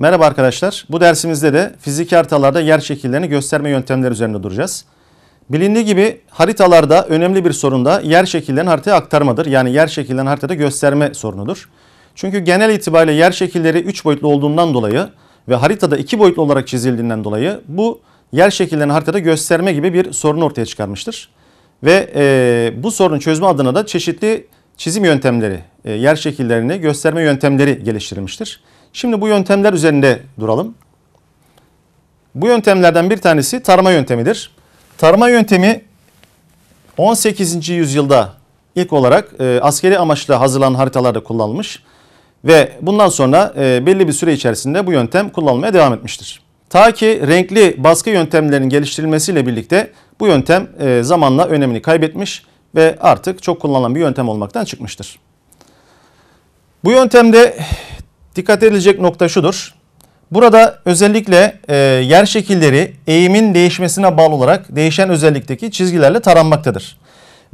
Merhaba arkadaşlar. Bu dersimizde de fiziki haritalarda yer şekillerini gösterme yöntemleri üzerinde duracağız. Bilindiği gibi haritalarda önemli bir sorun da yer şekillerini haritaya aktarmadır. Yani yer şekillerini haritada gösterme sorunudur. Çünkü genel itibariyle yer şekilleri 3 boyutlu olduğundan dolayı ve haritada 2 boyutlu olarak çizildiğinden dolayı bu yer şekillerini haritada gösterme gibi bir sorun ortaya çıkarmıştır. Ve e, bu sorunun çözme adına da çeşitli çizim yöntemleri, e, yer şekillerini gösterme yöntemleri geliştirilmiştir. Şimdi bu yöntemler üzerinde duralım. Bu yöntemlerden bir tanesi tarama yöntemidir. Tarama yöntemi 18. yüzyılda ilk olarak e, askeri amaçla hazırlanan haritalarda kullanılmış ve bundan sonra e, belli bir süre içerisinde bu yöntem kullanılmaya devam etmiştir. Ta ki renkli baskı yöntemlerinin geliştirilmesiyle birlikte bu yöntem e, zamanla önemini kaybetmiş ve artık çok kullanılan bir yöntem olmaktan çıkmıştır. Bu yöntemde dikkat edilecek nokta şudur. Burada özellikle e, yer şekilleri eğimin değişmesine bağlı olarak değişen özellikteki çizgilerle taranmaktadır.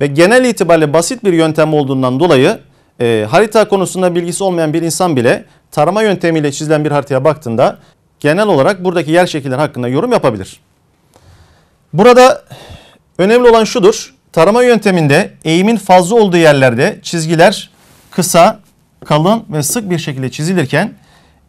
Ve genel itibariyle basit bir yöntem olduğundan dolayı e, harita konusunda bilgisi olmayan bir insan bile tarama yöntemiyle çizilen bir haritaya baktığında genel olarak buradaki yer şekilleri hakkında yorum yapabilir. Burada önemli olan şudur. Tarama yönteminde eğimin fazla olduğu yerlerde çizgiler kısa, kalın ve sık bir şekilde çizilirken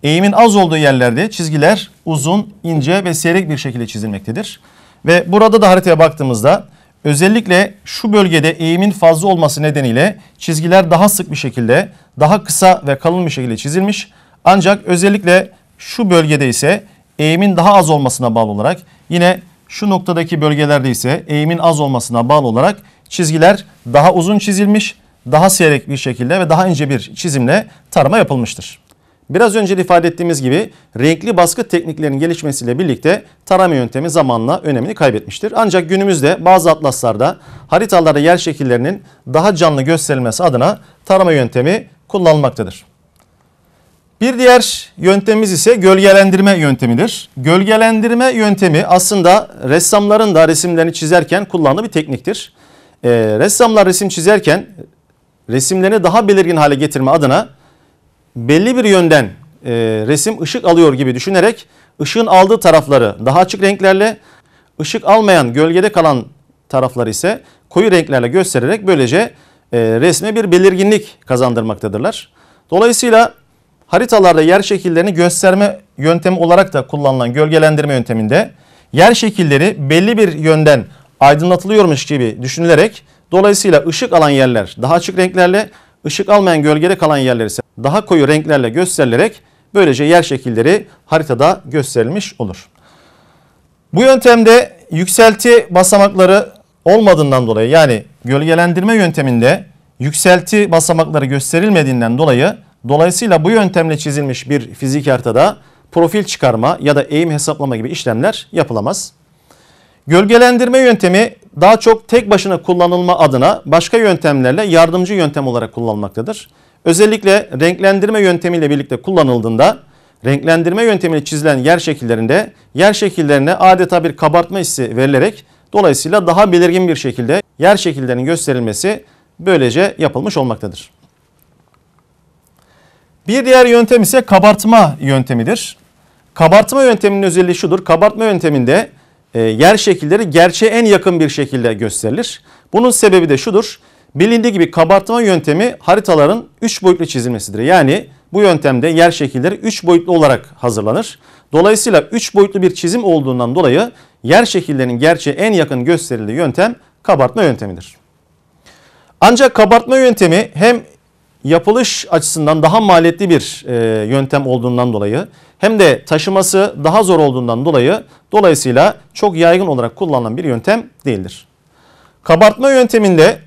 eğimin az olduğu yerlerde çizgiler uzun, ince ve seyrek bir şekilde çizilmektedir. Ve burada da haritaya baktığımızda özellikle şu bölgede eğimin fazla olması nedeniyle çizgiler daha sık bir şekilde, daha kısa ve kalın bir şekilde çizilmiş. Ancak özellikle şu bölgede ise eğimin daha az olmasına bağlı olarak yine şu noktadaki bölgelerde ise eğimin az olmasına bağlı olarak çizgiler daha uzun çizilmiş, daha seyrek bir şekilde ve daha ince bir çizimle tarama yapılmıştır. Biraz önce de ifade ettiğimiz gibi renkli baskı tekniklerinin gelişmesiyle birlikte tarama yöntemi zamanla önemini kaybetmiştir. Ancak günümüzde bazı atlaslarda haritalarda yer şekillerinin daha canlı gösterilmesi adına tarama yöntemi kullanılmaktadır. Bir diğer yöntemimiz ise gölgelendirme yöntemidir. Gölgelendirme yöntemi aslında ressamların da resimlerini çizerken kullandığı bir tekniktir. Ee, ressamlar resim çizerken resimlerini daha belirgin hale getirme adına belli bir yönden e, resim ışık alıyor gibi düşünerek ışığın aldığı tarafları daha açık renklerle, ışık almayan gölgede kalan tarafları ise koyu renklerle göstererek böylece e, resme bir belirginlik kazandırmaktadırlar. Dolayısıyla haritalarda yer şekillerini gösterme yöntemi olarak da kullanılan gölgelendirme yönteminde yer şekilleri belli bir yönden aydınlatılıyormuş gibi düşünülerek dolayısıyla ışık alan yerler daha açık renklerle, ışık almayan gölgede kalan yerler ise daha koyu renklerle gösterilerek böylece yer şekilleri haritada gösterilmiş olur. Bu yöntemde yükselti basamakları olmadığından dolayı yani gölgelendirme yönteminde yükselti basamakları gösterilmediğinden dolayı dolayısıyla bu yöntemle çizilmiş bir fizik haritada profil çıkarma ya da eğim hesaplama gibi işlemler yapılamaz. Gölgelendirme yöntemi daha çok tek başına kullanılma adına başka yöntemlerle yardımcı yöntem olarak kullanılmaktadır. Özellikle renklendirme yöntemiyle birlikte kullanıldığında renklendirme yöntemiyle çizilen yer şekillerinde yer şekillerine adeta bir kabartma hissi verilerek dolayısıyla daha belirgin bir şekilde yer şekillerinin gösterilmesi böylece yapılmış olmaktadır. Bir diğer yöntem ise kabartma yöntemidir. Kabartma yönteminin özelliği şudur. Kabartma yönteminde e, yer şekilleri gerçeğe en yakın bir şekilde gösterilir. Bunun sebebi de şudur. Bilindiği gibi kabartma yöntemi haritaların 3 boyutlu çizilmesidir. Yani bu yöntemde yer şekilleri 3 boyutlu olarak hazırlanır. Dolayısıyla 3 boyutlu bir çizim olduğundan dolayı yer şekillerinin gerçeğe en yakın gösterildiği yöntem kabartma yöntemidir. Ancak kabartma yöntemi hem yapılış açısından daha maliyetli bir e, yöntem olduğundan dolayı hem de taşıması daha zor olduğundan dolayı dolayısıyla çok yaygın olarak kullanılan bir yöntem değildir. Kabartma yönteminde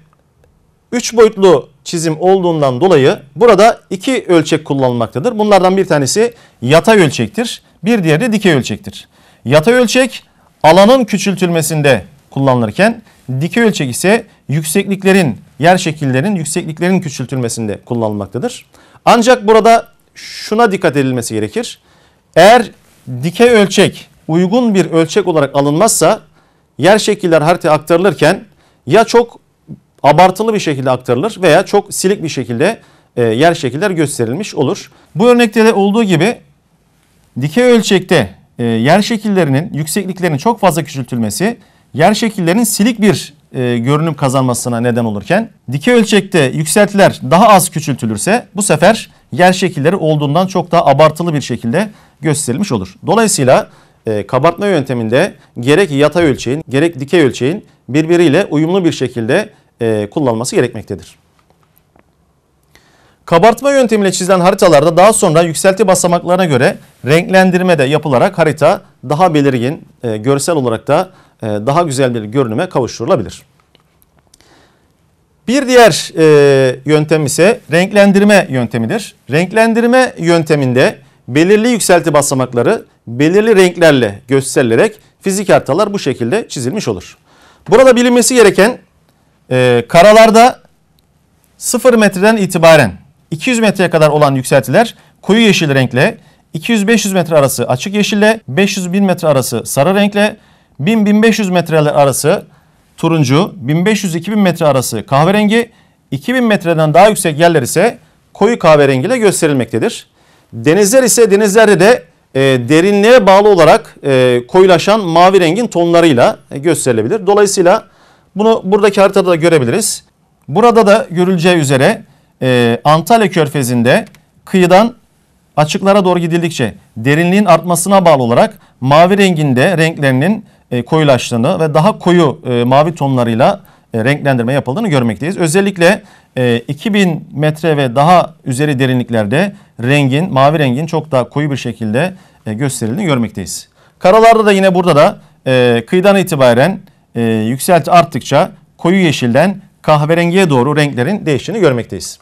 3 boyutlu çizim olduğundan dolayı burada iki ölçek kullanılmaktadır. Bunlardan bir tanesi yatay ölçektir. Bir diğeri de dikey ölçektir. Yatay ölçek alanın küçültülmesinde kullanılırken dikey ölçek ise yüksekliklerin, yer şekillerinin yüksekliklerin küçültülmesinde kullanılmaktadır. Ancak burada şuna dikkat edilmesi gerekir. Eğer dikey ölçek uygun bir ölçek olarak alınmazsa yer şekiller haritaya aktarılırken ya çok abartılı bir şekilde aktarılır veya çok silik bir şekilde e, yer şekiller gösterilmiş olur. Bu örnekte de olduğu gibi Dikey ölçekte e, yer şekillerinin yüksekliklerinin çok fazla küçültülmesi yer şekillerinin silik bir e, görünüm kazanmasına neden olurken dikey ölçekte yükseltiler daha az küçültülürse bu sefer yer şekilleri olduğundan çok daha abartılı bir şekilde gösterilmiş olur. Dolayısıyla e, kabartma yönteminde gerek yatay ölçeğin gerek dikey ölçeğin birbiriyle uyumlu bir şekilde e, kullanılması gerekmektedir. Kabartma yöntemiyle çizilen haritalarda daha sonra yükselti basamaklarına göre renklendirme de yapılarak harita daha belirgin, e, görsel olarak da daha güzel bir görünüme kavuşturulabilir. Bir diğer e, yöntem ise renklendirme yöntemidir. Renklendirme yönteminde belirli yükselti basamakları belirli renklerle gösterilerek fizik haritalar bu şekilde çizilmiş olur. Burada bilinmesi gereken e, karalarda 0 metreden itibaren 200 metreye kadar olan yükseltiler koyu yeşil renkle, 200-500 metre arası açık yeşille, 500-1000 metre arası sarı renkle, 1000-1500 metreler arası turuncu, 1500-2000 metre arası kahverengi, 2000 metreden daha yüksek yerler ise koyu kahverengi ile gösterilmektedir. Denizler ise denizlerde de e, derinliğe bağlı olarak e, koyulaşan mavi rengin tonlarıyla gösterilebilir. Dolayısıyla bunu buradaki haritada da görebiliriz. Burada da görüleceği üzere e, Antalya Körfezi'nde kıyıdan açıklara doğru gidildikçe derinliğin artmasına bağlı olarak mavi renginde renklerinin e, koyulaştığını ve daha koyu e, mavi tonlarıyla e, renklendirme yapıldığını görmekteyiz. Özellikle e, 2000 metre ve daha üzeri derinliklerde rengin, mavi rengin çok daha koyu bir şekilde gösterildiğini görmekteyiz. Karalarda da yine burada da e, kıyıdan itibaren e, yükselti arttıkça koyu yeşilden kahverengiye doğru renklerin değiştiğini görmekteyiz.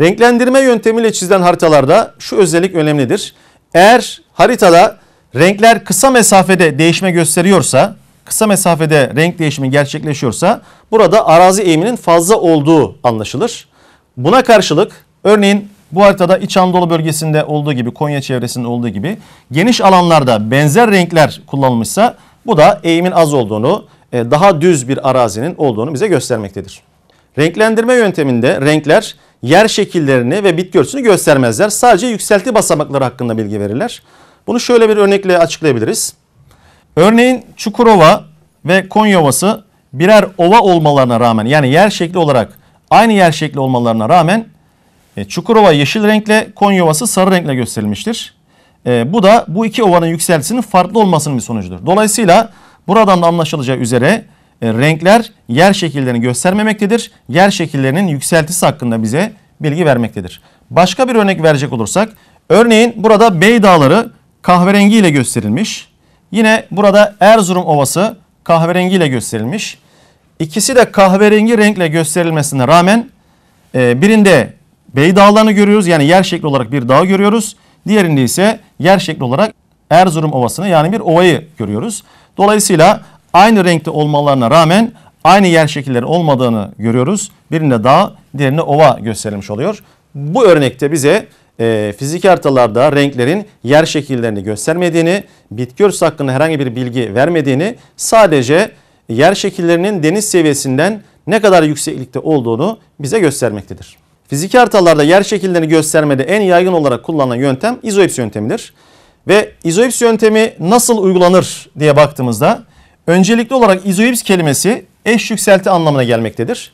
Renklendirme yöntemiyle çizilen haritalarda şu özellik önemlidir. Eğer haritada renkler kısa mesafede değişme gösteriyorsa, kısa mesafede renk değişimi gerçekleşiyorsa burada arazi eğiminin fazla olduğu anlaşılır. Buna karşılık örneğin bu haritada İç Anadolu bölgesinde olduğu gibi Konya çevresinde olduğu gibi geniş alanlarda benzer renkler kullanılmışsa bu da eğimin az olduğunu, e, daha düz bir arazinin olduğunu bize göstermektedir. Renklendirme yönteminde renkler yer şekillerini ve bitki örtüsünü göstermezler. Sadece yükselti basamakları hakkında bilgi verirler. Bunu şöyle bir örnekle açıklayabiliriz. Örneğin Çukurova ve Konya Ovası birer ova olmalarına rağmen yani yer şekli olarak aynı yer şekli olmalarına rağmen e, Çukurova yeşil renkle Konya Ovası sarı renkle gösterilmiştir. E, bu da bu iki ovanın yükseltisinin farklı olmasının bir sonucudur. Dolayısıyla buradan da anlaşılacağı üzere e, renkler yer şekillerini göstermemektedir. Yer şekillerinin yükseltisi hakkında bize bilgi vermektedir. Başka bir örnek verecek olursak örneğin burada Bey Dağları kahverengi ile gösterilmiş. Yine burada Erzurum Ovası kahverengi ile gösterilmiş. İkisi de kahverengi renkle gösterilmesine rağmen e, birinde Bey Dağları'nı görüyoruz yani yer şekli olarak bir dağ görüyoruz. Diğerinde ise yer şekli olarak Erzurum Ovası'nı yani bir ovayı görüyoruz. Dolayısıyla aynı renkte olmalarına rağmen aynı yer şekilleri olmadığını görüyoruz. Birinde dağ, diğerinde ova gösterilmiş oluyor. Bu örnekte bize e, fizik haritalarda renklerin yer şekillerini göstermediğini, bitki örtüsü hakkında herhangi bir bilgi vermediğini, sadece yer şekillerinin deniz seviyesinden ne kadar yükseklikte olduğunu bize göstermektedir. Fizik haritalarda yer şekillerini göstermede en yaygın olarak kullanılan yöntem izoips yöntemidir. Ve izoips yöntemi nasıl uygulanır diye baktığımızda öncelikli olarak izoips kelimesi eş yükselti anlamına gelmektedir.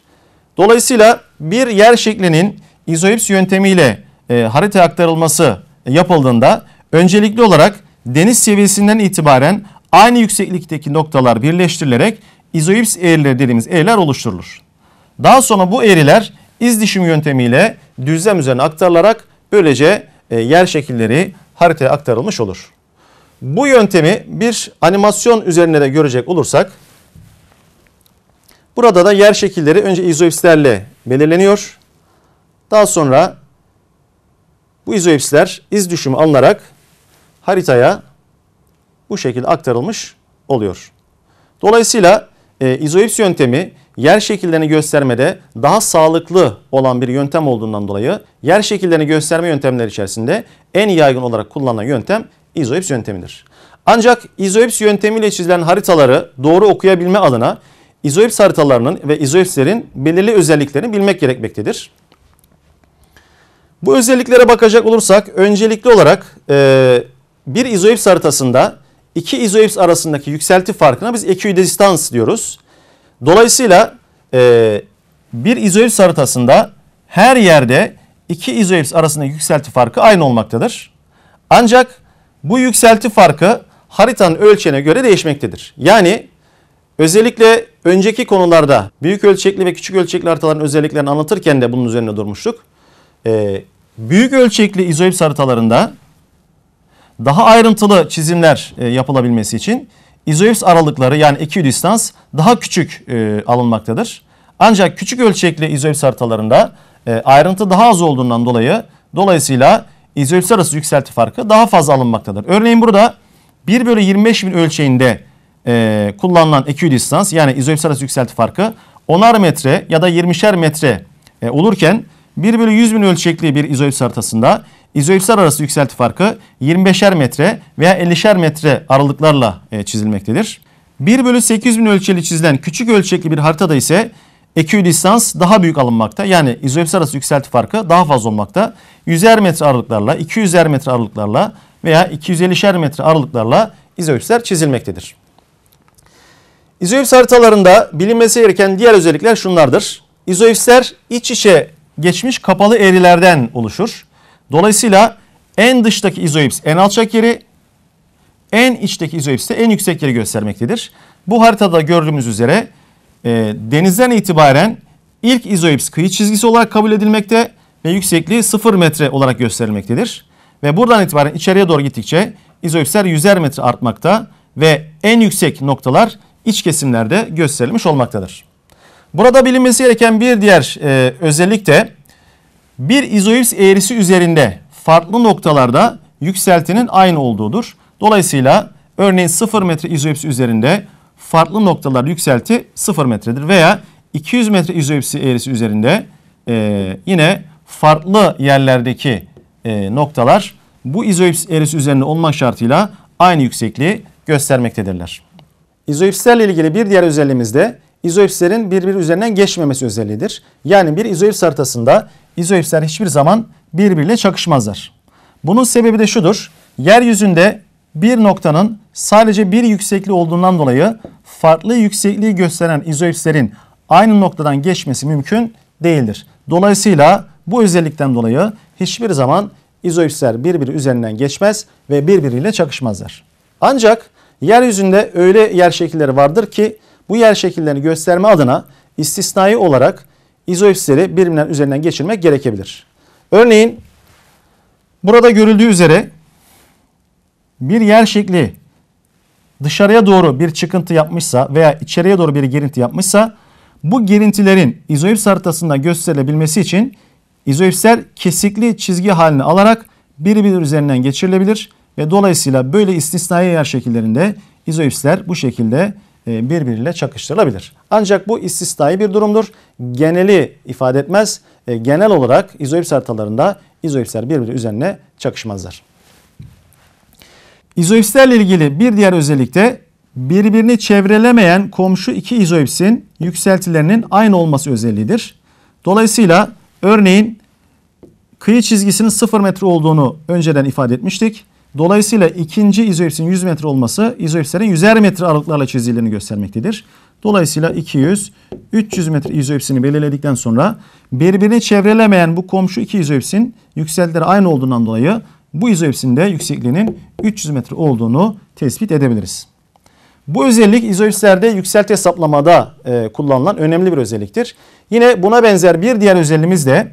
Dolayısıyla bir yer şeklinin izoips yöntemiyle e, haritaya aktarılması yapıldığında öncelikli olarak deniz seviyesinden itibaren aynı yükseklikteki noktalar birleştirilerek izoips eğrileri dediğimiz eğriler oluşturulur. Daha sonra bu eğriler iz dişim yöntemiyle düzlem üzerine aktarılarak böylece e, yer şekilleri haritaya aktarılmış olur. Bu yöntemi bir animasyon üzerinde de görecek olursak burada da yer şekilleri önce izoipslerle belirleniyor. Daha sonra bu izoipsler iz düşümü alınarak haritaya bu şekilde aktarılmış oluyor. Dolayısıyla e, izoips yöntemi yer şekillerini göstermede daha sağlıklı olan bir yöntem olduğundan dolayı yer şekillerini gösterme yöntemleri içerisinde en yaygın olarak kullanılan yöntem izoips yöntemidir. Ancak izoips yöntemiyle çizilen haritaları doğru okuyabilme adına izoips haritalarının ve izoipslerin belirli özelliklerini bilmek gerekmektedir. Bu özelliklere bakacak olursak öncelikli olarak e, bir izoips haritasında iki izoips arasındaki yükselti farkına biz ekvidistans diyoruz. Dolayısıyla e, bir izoips haritasında her yerde iki izoips arasındaki yükselti farkı aynı olmaktadır. Ancak bu yükselti farkı haritanın ölçeğine göre değişmektedir. Yani özellikle önceki konularda büyük ölçekli ve küçük ölçekli haritaların özelliklerini anlatırken de bunun üzerine durmuştuk. Ee, büyük ölçekli izoips haritalarında daha ayrıntılı çizimler e, yapılabilmesi için izoips aralıkları yani ekvidistans daha küçük e, alınmaktadır. Ancak küçük ölçekli izoips haritalarında e, ayrıntı daha az olduğundan dolayı dolayısıyla izoips arası yükselti farkı daha fazla alınmaktadır. Örneğin burada 1 bölü 25 bin ölçeğinde e, kullanılan ekvidistans yani izoips arası yükselti farkı 10'ar metre ya da 20'şer metre e, olurken 1 bölü 100 bin ölçekli bir izoips haritasında izoipsler arası yükselti farkı 25'er metre veya 50'şer metre aralıklarla e, çizilmektedir. 1 bölü 800 bin ölçeli çizilen küçük ölçekli bir haritada ise ekvidistans daha büyük alınmakta. Yani izoipsler arası yükselti farkı daha fazla olmakta. 100'er metre aralıklarla, 200'er metre aralıklarla veya 250'şer metre aralıklarla izoipsler çizilmektedir. İzoips haritalarında bilinmesi gereken diğer özellikler şunlardır. İzoipsler iç içe geçmiş kapalı eğrilerden oluşur. Dolayısıyla en dıştaki izoips en alçak yeri, en içteki izoips de en yüksek yeri göstermektedir. Bu haritada gördüğümüz üzere e, denizden itibaren ilk izoips kıyı çizgisi olarak kabul edilmekte ve yüksekliği 0 metre olarak gösterilmektedir. Ve buradan itibaren içeriye doğru gittikçe izoipsler 100'er metre artmakta ve en yüksek noktalar iç kesimlerde gösterilmiş olmaktadır. Burada bilinmesi gereken bir diğer e, özellik de bir izoips eğrisi üzerinde farklı noktalarda yükseltinin aynı olduğudur. Dolayısıyla örneğin 0 metre izoips üzerinde farklı noktalar yükselti 0 metredir veya 200 metre izoipsi eğrisi üzerinde e, yine farklı yerlerdeki e, noktalar bu izoips eğrisi üzerinde olmak şartıyla aynı yüksekliği göstermektedirler. İzoipslerle ilgili bir diğer özelliğimiz de izoipslerin birbiri üzerinden geçmemesi özelliğidir. Yani bir izoips haritasında izoipsler hiçbir zaman birbiriyle çakışmazlar. Bunun sebebi de şudur. Yeryüzünde bir noktanın sadece bir yüksekliği olduğundan dolayı farklı yüksekliği gösteren izoipslerin aynı noktadan geçmesi mümkün değildir. Dolayısıyla bu özellikten dolayı hiçbir zaman izoipsler birbiri üzerinden geçmez ve birbiriyle çakışmazlar. Ancak yeryüzünde öyle yer şekilleri vardır ki bu yer şekillerini gösterme adına istisnai olarak izoipsleri birbirinden üzerinden geçirmek gerekebilir. Örneğin burada görüldüğü üzere bir yer şekli dışarıya doğru bir çıkıntı yapmışsa veya içeriye doğru bir girinti yapmışsa bu girintilerin izoips haritasında gösterilebilmesi için izoipsler kesikli çizgi halini alarak birbiri üzerinden geçirilebilir ve dolayısıyla böyle istisnai yer şekillerinde izoipsler bu şekilde birbiriyle çakıştırılabilir. Ancak bu istisnai bir durumdur. Geneli ifade etmez. E, genel olarak izoips haritalarında izoipsler birbiri üzerine çakışmazlar. İzoipslerle ilgili bir diğer özellik de birbirini çevrelemeyen komşu iki izoipsin yükseltilerinin aynı olması özelliğidir. Dolayısıyla örneğin kıyı çizgisinin 0 metre olduğunu önceden ifade etmiştik. Dolayısıyla ikinci izoipsin 100 metre olması izoipslerin 100'er metre aralıklarla çizildiğini göstermektedir. Dolayısıyla 200, 300 metre izoipsini belirledikten sonra birbirini çevrelemeyen bu komşu iki izoipsin yükseltileri aynı olduğundan dolayı bu izoipsin de yüksekliğinin 300 metre olduğunu tespit edebiliriz. Bu özellik izoipslerde yükselti hesaplamada e, kullanılan önemli bir özelliktir. Yine buna benzer bir diğer özelliğimiz de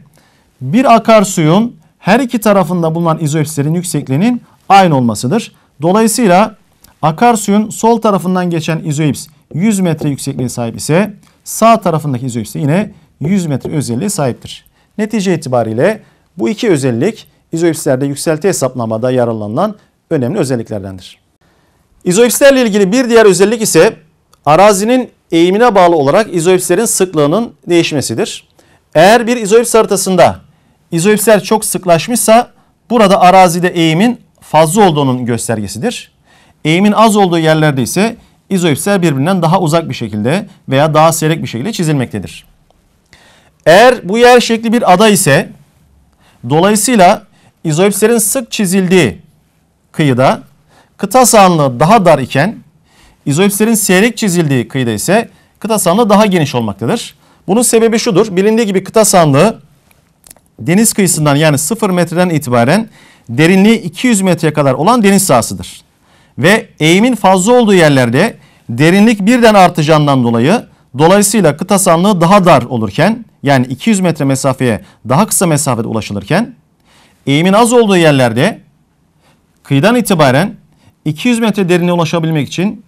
bir akarsuyun her iki tarafında bulunan izoipslerin yüksekliğinin aynı olmasıdır. Dolayısıyla akarsuyun sol tarafından geçen izoips 100 metre yüksekliğe sahip ise sağ tarafındaki izoips yine 100 metre özelliğe sahiptir. Netice itibariyle bu iki özellik izoipslerde yükselti hesaplamada yararlanılan önemli özelliklerdendir. İzoipslerle ilgili bir diğer özellik ise arazinin eğimine bağlı olarak izoipslerin sıklığının değişmesidir. Eğer bir izoips haritasında izoipsler çok sıklaşmışsa burada arazide eğimin fazla olduğunun göstergesidir. Eğimin az olduğu yerlerde ise izoipsler birbirinden daha uzak bir şekilde veya daha seyrek bir şekilde çizilmektedir. Eğer bu yer şekli bir ada ise Dolayısıyla izoipslerin sık çizildiği kıyıda kıta sahanlığı daha dar iken izoipslerin seyrek çizildiği kıyıda ise kıta sahanlığı daha geniş olmaktadır. Bunun sebebi şudur. Bilindiği gibi kıta sahanlığı deniz kıyısından yani 0 metreden itibaren derinliği 200 metreye kadar olan deniz sahasıdır. Ve eğimin fazla olduğu yerlerde derinlik birden artacağından dolayı dolayısıyla kıta sahanlığı daha dar olurken yani 200 metre mesafeye daha kısa mesafede ulaşılırken eğimin az olduğu yerlerde kıyıdan itibaren 200 metre derinliğe ulaşabilmek için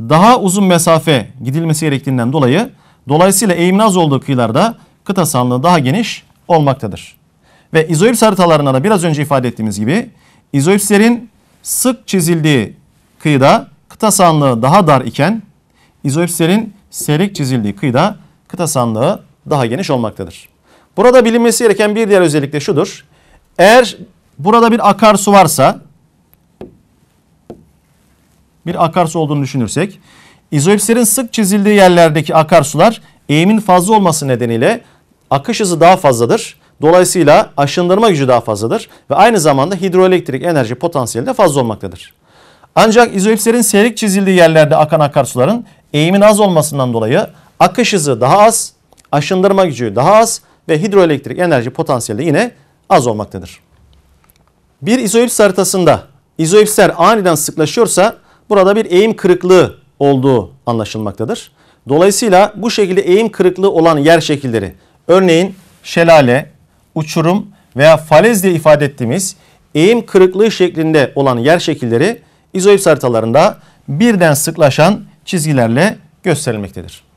daha uzun mesafe gidilmesi gerektiğinden dolayı dolayısıyla eğimin az olduğu kıyılarda kıta sahanlığı daha geniş olmaktadır. Ve izoips haritalarında da biraz önce ifade ettiğimiz gibi izoipslerin sık çizildiği kıyıda kıta sahanlığı daha dar iken izoipslerin seyrek çizildiği kıyıda kıta sahanlığı daha geniş olmaktadır. Burada bilinmesi gereken bir diğer özellik de şudur. Eğer burada bir akarsu varsa bir akarsu olduğunu düşünürsek izoipslerin sık çizildiği yerlerdeki akarsular eğimin fazla olması nedeniyle akış hızı daha fazladır. Dolayısıyla aşındırma gücü daha fazladır ve aynı zamanda hidroelektrik enerji potansiyeli de fazla olmaktadır. Ancak izoipslerin seyrek çizildiği yerlerde akan akarsuların eğimin az olmasından dolayı akış hızı daha az, aşındırma gücü daha az ve hidroelektrik enerji potansiyeli yine az olmaktadır. Bir izoips haritasında izoipsler aniden sıklaşıyorsa burada bir eğim kırıklığı olduğu anlaşılmaktadır. Dolayısıyla bu şekilde eğim kırıklığı olan yer şekilleri örneğin şelale, uçurum veya falez diye ifade ettiğimiz eğim kırıklığı şeklinde olan yer şekilleri izoips haritalarında birden sıklaşan çizgilerle gösterilmektedir.